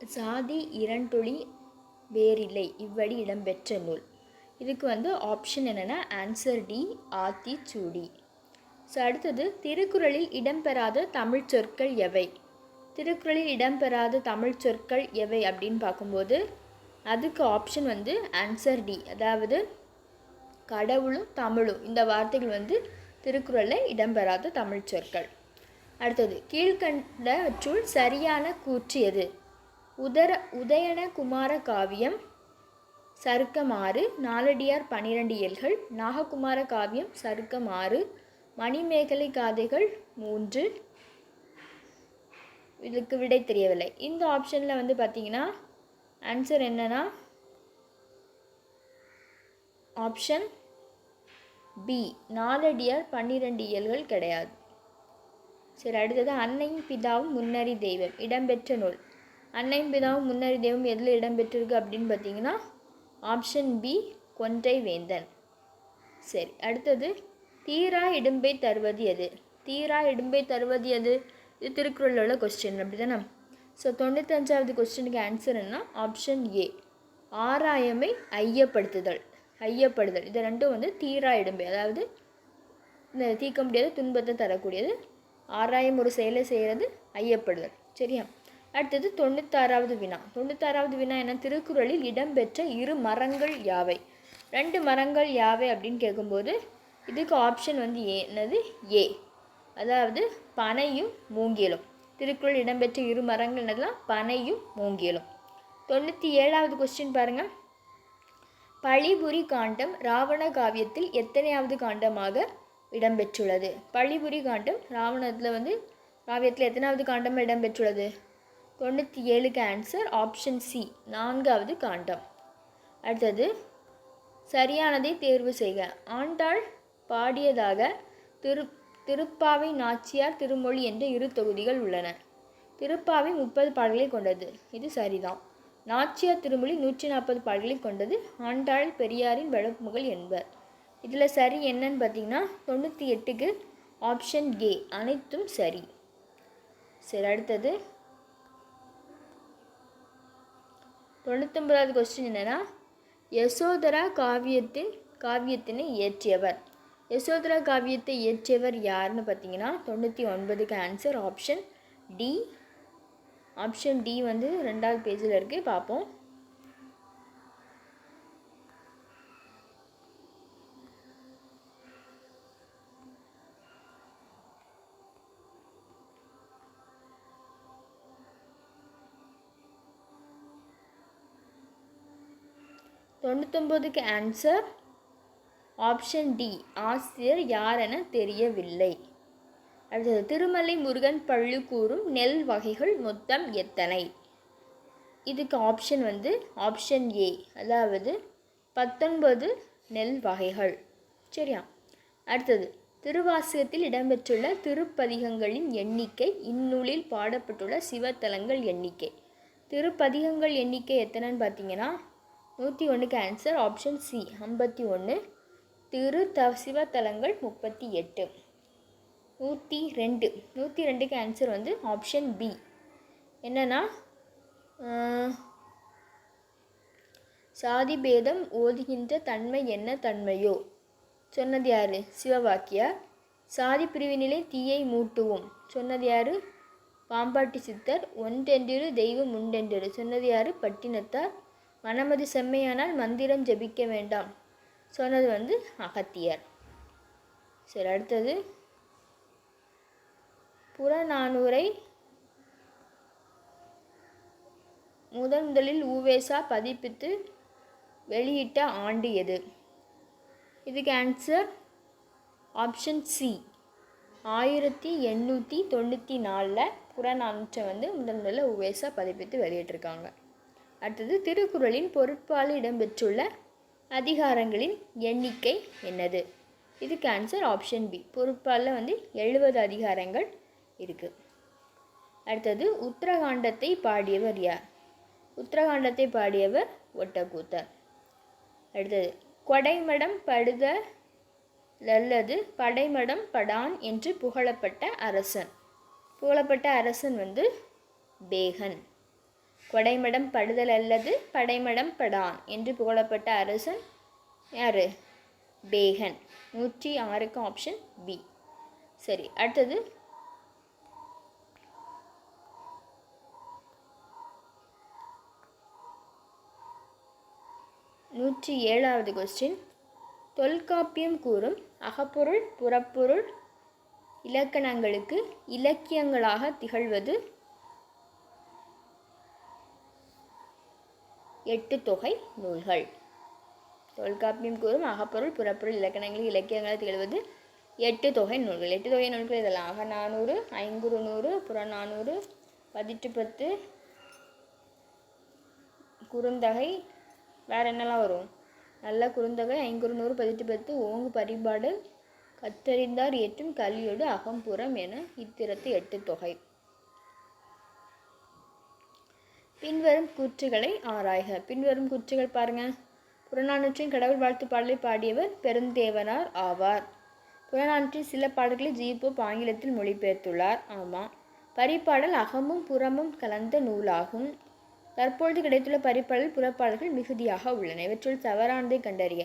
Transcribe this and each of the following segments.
சாதி இரண்டொளி வேறில்லை. இவ்வழி இடம்பெற்ற நூல். இதுக்கு வந்து ஆப்ஷன் என்னென்னா ஆன்சர் டி ஆத்திச்சூடி ஸோ அடுத்தது திருக்குறளில் இடம்பெறாத தமிழ் சொற்கள் எவை? திருக்குறளில் இடம்பெறாத தமிழ் சொற்கள் எவை அப்படின்னு பார்க்கும்போது அதுக்கு ஆப்ஷன் வந்து ஆன்சர் டி அதாவது கடவுளும் தமிழும். இந்த வார்த்தைகள் வந்து திருக்குறளில் இடம்பெறாத தமிழ் சொற்கள். அடுத்தது கீழ்கண்டவற்றுள் சரியான கூற்று எது? உதர உதயன குமார காவியம் சருக்கமாறு நாலடியார் பனிரெண்டு இயல்கள் நாககுமார காவியம் சருக்கமாறு மணிமேகலை காதைகள் மூன்று. இதுக்கு விடை தெரியவில்லை. இந்த ஆப்ஷனில் வந்து பார்த்தீங்கன்னா ஆன்சர் என்னன்னா ஆப்ஷன் பி நாலடியார் பன்னிரெண்டு இயல்கள் கிடையாது. சரி அடுத்தது அன்னையும் பிதாவும் முன்னறி தெய்வம் இடம்பெற்ற நூல். அன்னையும் பிதாவும் முன்னறி தெய்வம் எதில் இடம்பெற்றிருக்கு அப்படின்னு பார்த்தீங்கன்னா ஆப்ஷன் பி கொன்றை வேந்தன். சரி அடுத்தது தீரா இடும்பை தருவது எது? தீரா இடும்பை தருவது எது? இது திருக்குறளில் உள்ள கொஸ்டின் அப்படி தானே ஸோ தொண்ணூத்தஞ்சாவது கொஸ்டினுக்கு ஆன்சர் என்ன? ஆப்ஷன் ஏ ஆராயமை ஐயப்படுத்துதல். ஐயப்படுதல். இது ரெண்டும் வந்து தீரா இடும்பை அதாவது இந்த தீர்க்க முடியாத துன்பத்தை தரக்கூடியது. ஆராயம் ஒரு செயலை செய்கிறது ஐயப்படுதல். சரியா? அடுத்தது தொண்ணூத்தாறாவது வினா. தொண்ணூத்தாறாவது வினா என்ன? திருக்குறளில் இடம்பெற்ற இரு மரங்கள் யாவை? ரெண்டு மரங்கள் யாவை அப்படின்னு கேட்கும்போது இதுக்கு ஆப்ஷன் வந்து ஏ என்னது? ஏ. அதாவது பனையும் மூங்கிலும். திருக்குறள் இடம்பெற்ற இரு மரங்கள் என்னதுலாம்? பனையும் மூங்கிலும். தொண்ணூற்றி ஏழாவது கொஸ்டின் பாருங்கள் பழிபுரி காண்டம் ராவண காவியத்தில் எத்தனையாவது காண்டமாக இடம்பெற்றுள்ளது? பழிபுரி காண்டம் ராவணத்தில் வந்து காவியத்தில் எத்தனாவது காண்டமாக இடம்பெற்றுள்ளது? தொண்ணூற்றி ஏழுக்கு ஆன்சர் ஆப்ஷன் சி நான்காவது காண்டம். அடுத்தது சரியானதை தேர்வு செய்க. ஆண்டாள் பாடியதாக திரு திருப்பாவை நாச்சியார் திருமொழி என்ற இரு தொகுதிகள் உள்ளன. திருப்பாவை முப்பது பாடல்களை கொண்டது. இது சரிதான். நாச்சியார் திருமொழி நூற்றி நாற்பது பாடல்களை கொண்டது. ஆண்டாள் பெரியாரின் வழப்புமுகள் என்பர். இதில் சரி என்னன்னு பார்த்தீங்கன்னா தொண்ணூற்றி எட்டுக்கு ஆப்ஷன் ஏ அனைத்தும் சரி. சரி அடுத்தது தொண்ணூத்தொம்பதாவது கொஸ்டின் என்னென்னா யசோதரா காவியத்தின் காவியத்தினை இயற்றியவர். யசோதரா காவியத்தை இயற்றியவர் யாருன்னு பார்த்தீங்கன்னா தொண்ணூற்றி ஒன்பதுக்கு answer option D option D வந்து ரெண்டாவது பேஜில் இருக்குது பார்ப்போம். தொண்ணூத்தொம்போதுக்கு ஆன்சர் ஆப்ஷன் டி ஆசிரியர் யார் என தெரியவில்லை. அடுத்தது திருமலை முருகன் பள்ளு கூறும் நெல் வகைகள் மொத்தம் எத்தனை? இதுக்கு ஆப்ஷன் வந்து ஆப்ஷன் ஏ அதாவது பத்தொன்பது நெல் வகைகள். சரியா? அடுத்தது திருவாசகத்தில் இடம்பெற்றுள்ள திருப்பதிகங்களின் எண்ணிக்கை இந்நூலில் பாடப்பட்டுள்ள சிவத்தலங்கள் எண்ணிக்கை. திருப்பதிகங்கள் எண்ணிக்கை எத்தனைன்னு பார்த்தீங்கன்னா நூற்றி ஒன்றுக்கு ஆன்சர் ஆப்ஷன் சி ஐம்பத்தி ஒன்று. திரு த சிவத்தலங்கள் முப்பத்தி எட்டு. நூற்றி ரெண்டு. நூற்றி ரெண்டுக்கு ஆன்சர் வந்து ஆப்ஷன் பி என்னென்னா சாதி பேதம் ஓதுகின்ற தன்மை என்ன தன்மையோ? சொன்னது யார்? சிவவாக்கியா? சாதி பிரிவினிலே தீயை மூட்டுவோம். சொன்னது யார்? பாம்பாட்டி சித்தர். ஒன்றென்றிரு தெய்வம் உண்டென்றிரு. சொன்னது யார்? பட்டினத்தார். மனமது செம்மையானால் மந்திரம் ஜபிக்க வேண்டாம். சொன்னது வந்து அகத்தியர். சரி அடுத்தது. புறநானூரை முதன் முதலில் ஊவேசா பதிப்பித்து வெளியிட்ட ஆண்டு எது? இதுக்கு ஆன்சர் ஆப்ஷன் சி ஆயிரத்தி எண்ணூற்றி தொண்ணூற்றி நாலில் புறநானூற்றை வந்து முதன் முதல்ல உவேசா பதிப்பித்து வெளியிட்டிருக்காங்க. அடுத்தது திருக்குறளின் பொருட்பால் இடம்பெற்றுள்ள அதிகாரங்களின் எண்ணிக்கை என்னது? இதுக்கு ஆன்சர் ஆப்ஷன் பி பொருட்பாலில் வந்து எழுபது அதிகாரங்கள் இருக்குது அடுத்தது உத்தரகாண்டத்தை பாடியவர் யார்? உத்தரகாண்டத்தை பாடியவர் ஒட்டக்கூத்தர். அடுத்தது கொடைமடம் படுத லல்லது படைமடம் படான் என்று புகழப்பட்ட அரசன். புகழப்பட்ட அரசன் வந்து பேகன். படைமடம் படுதல் அல்லது படைமடம் படான் என்று புகழப்பட்ட அரசன் யார்? பேகன். நூற்றி ஆறுக்கு ஆப்ஷன் பி சரி அடுத்தது. நூற்றி ஏழாவது கொஸ்டின் தொல்காப்பியம் கூறும் அகப்பொருள் புறப்பொருள் இலக்கணங்களுக்கு இலக்கியங்களாக திகழ்வது எட்டு தொகை நூல்கள். தொல்காப்பியம் கூறும் அகப்பொருள் புறப்பொருள் இலக்கணங்களுக்கு இலக்கியங்களை திகழ்வது எட்டு தொகை நூல்கள். எட்டு தொகை நூல்கள் இதெல்லாம். அக நானூறு ஐங்குறு நூறு புறநானூறு பதிட்டு பத்து குறுந்தகை வேறு என்னெல்லாம் வரும்? நல்ல குறுந்தகை ஐங்குறு நூறு பதிட்டு பத்து ஓங்கு பரிபாடு கத்தறிந்தார் எட்டும் கல்வியோடு அகம்புறம் என இத்திரத்து எட்டு தொகை. பின்வரும் கூற்றுகளை ஆராய்க. பின்வரும் கூற்றுகள் பாருங்கள் புறநானூற்றின் கடவுள் வாழ்த்து பாடலை பாடியவர் பெருந்தேவனார் ஆவார். புறநானூற்றின் சில பாடல்களை ஜீபோப் ஆங்கிலத்தில் மொழிபெயர்த்துள்ளார். ஆமாம் பரிப்பாடல் அகமும் புறமும் கலந்த நூலாகும். தற்பொழுது கிடைத்துள்ள பரிபாடல் புறப்பாடல்கள் மிகுதியாக உள்ளன. இவற்றுள் தவறானதை கண்டறிய.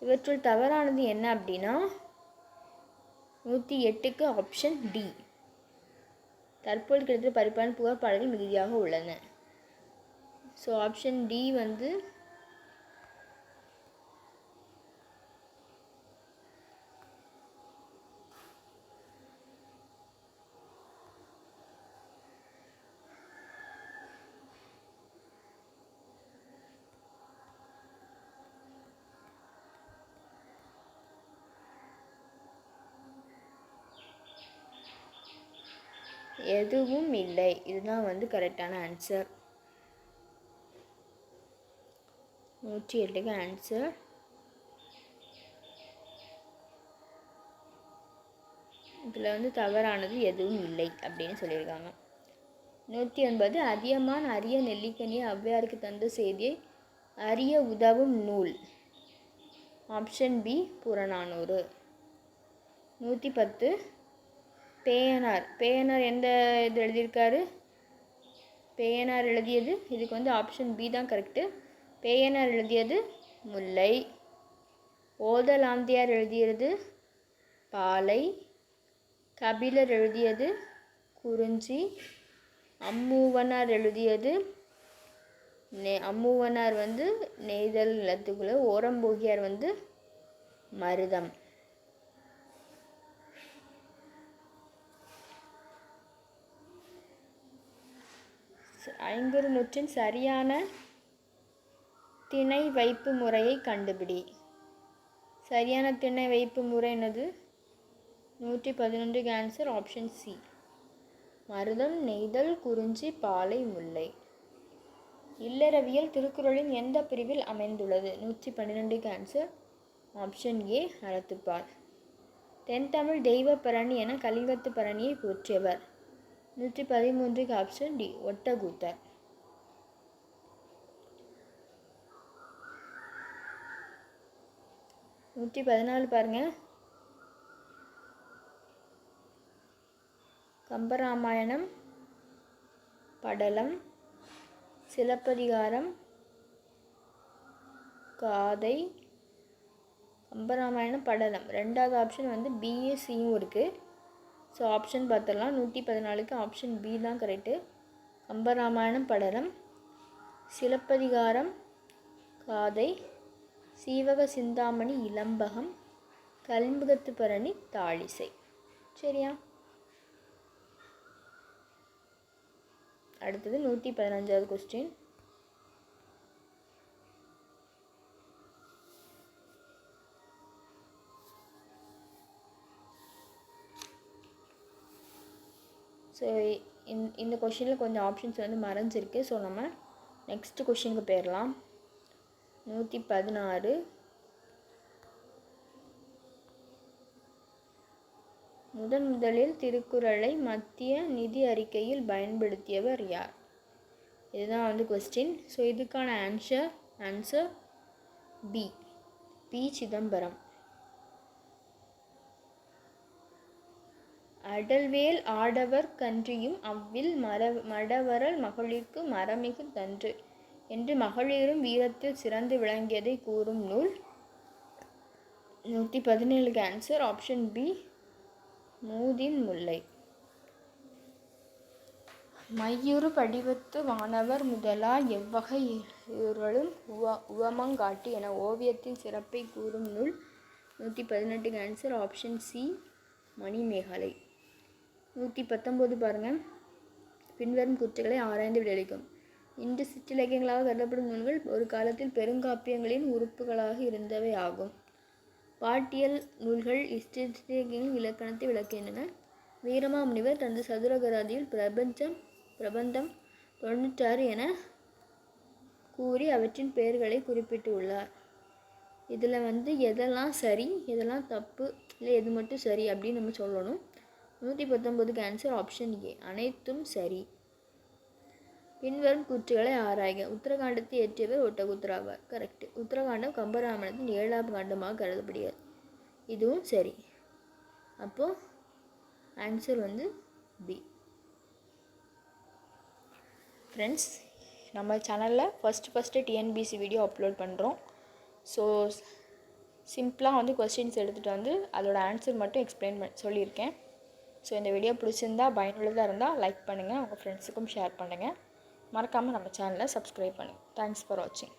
இவற்றுள் தவறானது என்ன அப்படின்னா நூற்றி எட்டுக்கு ஆப்ஷன் டி தற்போது கிடைத்துள்ள பரிப்பாடல் புறப்பாடல்கள் மிகுதியாக உள்ளன. ஸோ ஆப்ஷன் டி வந்து எதுவும் இல்லை. இதுதான் வந்து கரெக்டான ஆன்சர் நூற்றி எட்டுக்கு ஆன்சர் இதில் வந்து தவறானது எதுவும் இல்லை அப்படின்னு சொல்லியிருக்காங்க. நூற்றி ஒன்பது அதியமான் அரிய நெல்லிக்கனியை ஔவையாருக்கு தந்த செய்தியை அரிய உதவும் நூல். Option B Purananuru. நூற்றி பத்து பேயனார். பேயனார் எந்த இது எழுதியிருக்காரு? பேயனார் எழுதியது. இதுக்கு வந்து ஆப்ஷன் பி தான் கரெக்டு பேயனார் எழுதியது முல்லை. ஓதலாந்தியார் எழுதியது பாலை. கபிலர் எழுதியது குறிஞ்சி. அம்மூவனார் எழுதியது நெ அம்மூவனார் வந்து நெய்தல் நிலத்துக்குள்ள ஓரம்போகியார் வந்து மருதம். ஐங்குறு நூற்றின் சரியான திணை வைப்பு முறையை கண்டுபிடி. சரியான திணை வைப்பு முறை என்னது? நூற்றி பதினொன்றுக்கு ஆன்சர் ஆப்ஷன் சி மருதம் நெய்தல் குறிஞ்சி பாலை முல்லை. இல்லறவியல் திருக்குறளின் எந்த பிரிவில் அமைந்துள்ளது? நூற்றி பன்னிரெண்டுக்கு ஆன்சர் ஆப்ஷன் ஏ அறத்துப்பால். தென்தமிழ் தெய்வ பரணி என கலிங்கத்து பரணியை போற்றியவர். நூற்றி பதிமூன்றுக்கு ஆப்ஷன் டி ஒட்டக்கூத்தர் நூற்றி பதினாலு பாருங்கள் கம்பராமாயணம் படலம் சிலப்பதிகாரம் காதை கம்பராமாயணம் படலம். ரெண்டாவது ஆப்ஷன் வந்து பிஎஸ்சியும் இருக்குது ஸோ ஆப்ஷன் பார்த்துடலாம் நூற்றி பதினாலுக்கு ஆப்ஷன் பி தான் கரெக்டு கம்பராமாயணம் படலம் சிலப்பதிகாரம் காதை சீவக சிந்தாமணி இளம்பகம் கல்முகத்து பரணி தாழிசை. சரியா? அடுத்தது நூற்றி பதினஞ்சாவது கொஸ்டின் ஸோ இந்த இந்த கொஷினில் கொஞ்சம் ஆப்ஷன்ஸ் வந்து மறைஞ்சிருக்கு. ஸோ நம்ம நெக்ஸ்ட் கொஷினுக்கு போயிடலாம் நூற்றி பதினாறு முதன் முதலில் திருக்குறளை மத்திய நிதி அறிக்கையில் பயன்படுத்தியவர் யார்? இதுதான் வந்து கொஸ்டின் ஸோ இதுக்கான answer answer B B Chidambaram. அடல்வேல் ஆடவர் கன்றியும் அவ்வில் மர மடவரல் மகளிர்க்கு மரமிகு தன்று. என்று மகளிரும் வீரத்தில் சிறந்து விளங்கியதை கூறும் நூல். நூற்றி பதினேழுக்கு ஆன்சர் ஆப்ஷன் பி மூதின் முல்லை. மையுறு படிவத்து வானவர் முதலா எவ்வகை இவர்களும் உவ உவமங்காட்டி என ஓவியத்தின் சிறப்பை கூறும் நூல். நூற்றி பதினெட்டுக்கு ஆன்சர் ஆப்ஷன் சி மணிமேகலை. நூற்றி பத்தொம்போது பாருங்கள் பின்வரும் குற்றங்களை ஆராய்ந்து விளைவிக்கும் இன்று சிற்றிலக்கியங்களாக கருதப்படும் நூல்கள் ஒரு காலத்தில் பெருங்காப்பியங்களின் உறுப்புகளாக இருந்தவை ஆகும். பாட்டியல் நூல்கள் இஸ்டிலக்கியங்களின் இலக்கணத்தை விளக்குகின்றன. வீரமாமுனிவர் தனது சதுரகராதியில் பிரபஞ்சம் பிரபந்தம் தொண்ணூற்றாறு என கூறி அவற்றின் பெயர்களை குறிப்பிட்டுள்ளார். இதில் வந்து எதெல்லாம் சரி எதெல்லாம் தப்பு இல்லை எது மட்டும் சரி அப்படின்னு நம்ம சொல்லணும். நூற்றி பத்தொம்போதுக்கு ஆன்சர் ஆப்ஷன் ஏ அனைத்தும் சரி. பின்வரும் கூற்றுகளை ஆராய்க. உத்தரகாண்டத்தை இயற்றியவர் ஒட்டகுத்ராவார் கரெக்ட் உத்தரகாண்டம் கம்பராமாயணத்தின் ஏழாம் காண்டமாக கருதப்படுகிறது. இதுவும் சரி. அப்போது ஆன்சர் வந்து பி ஃப்ரெண்ட்ஸ் நம்ம சேனலில் first first TNPSC video upload பண்ணுறோம் ஸோ சிம்பிளாக வந்து கொஸ்டின்ஸ் எடுத்துகிட்டு வந்து அதோட ஆன்சர் மட்டும் எக்ஸ்பிளைன் பண்ண சொல்லியிருக்கேன். ஸோ இந்த வீடியோ பிடிச்சிருந்தா பயனுள்ளதாக இருந்தால் லைக் பண்ணுங்கள் உங்கள் ஃப்ரெண்ட்ஸுக்கும் ஷேர் பண்ணுங்கள் மறக்காமல் நம்ம சேனலை சப்ஸ்கிரைப் பண்ணு. தேங்க்ஸ் ஃபார் வாட்சிங்